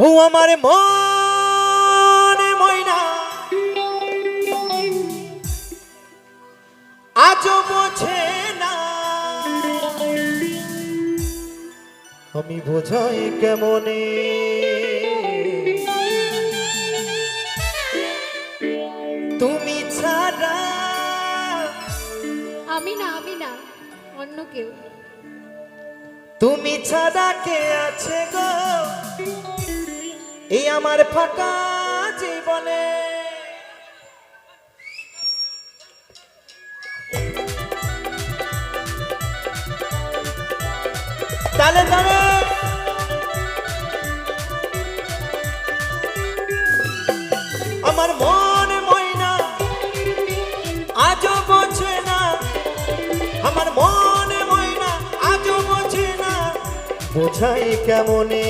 ও আমার মনে ময়না। আজ বোঝে না। আমি বোঝাই কেমনে? তুমি ছাড়া আমি না আমি না অন্য কেউ। তুমি ছাড়া কে আছে গো? এই আমার ফাঁকা জীবনে। তালে তালে। আমার মন ময়না, আজও বোঝে না। আমার মন ময়না, আজও বোঝে না। বোঝাই কেমনে?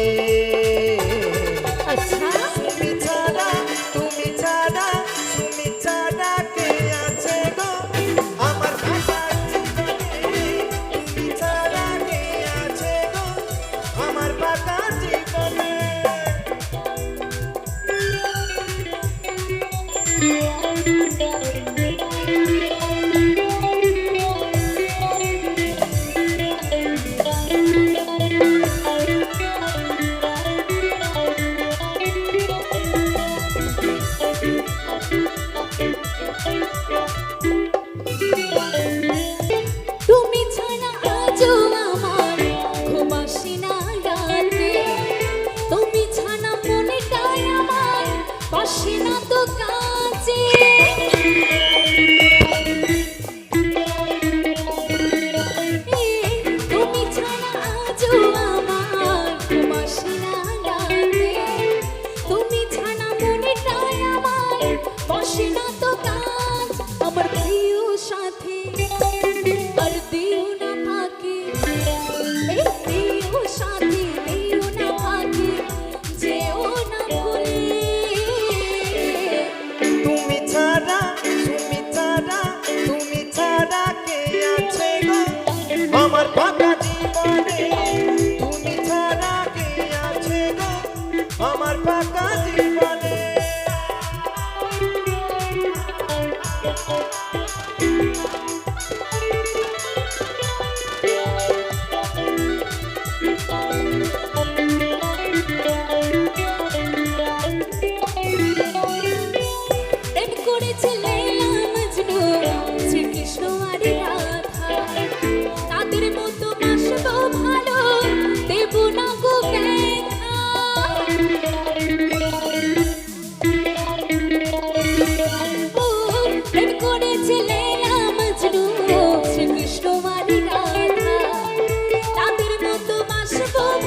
পাকা জীবনে Thank you.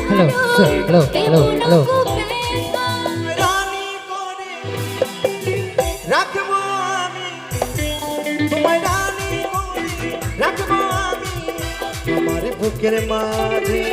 Hello hello hello hello রাখব আমি। তোমায় রানী আমার বুকের মাঝে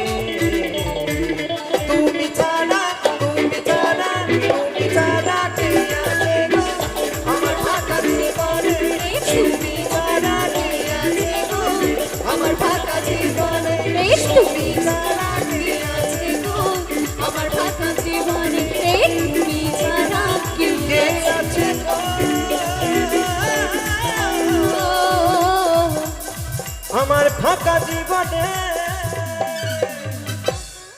আমার ফাঁকা জীবনে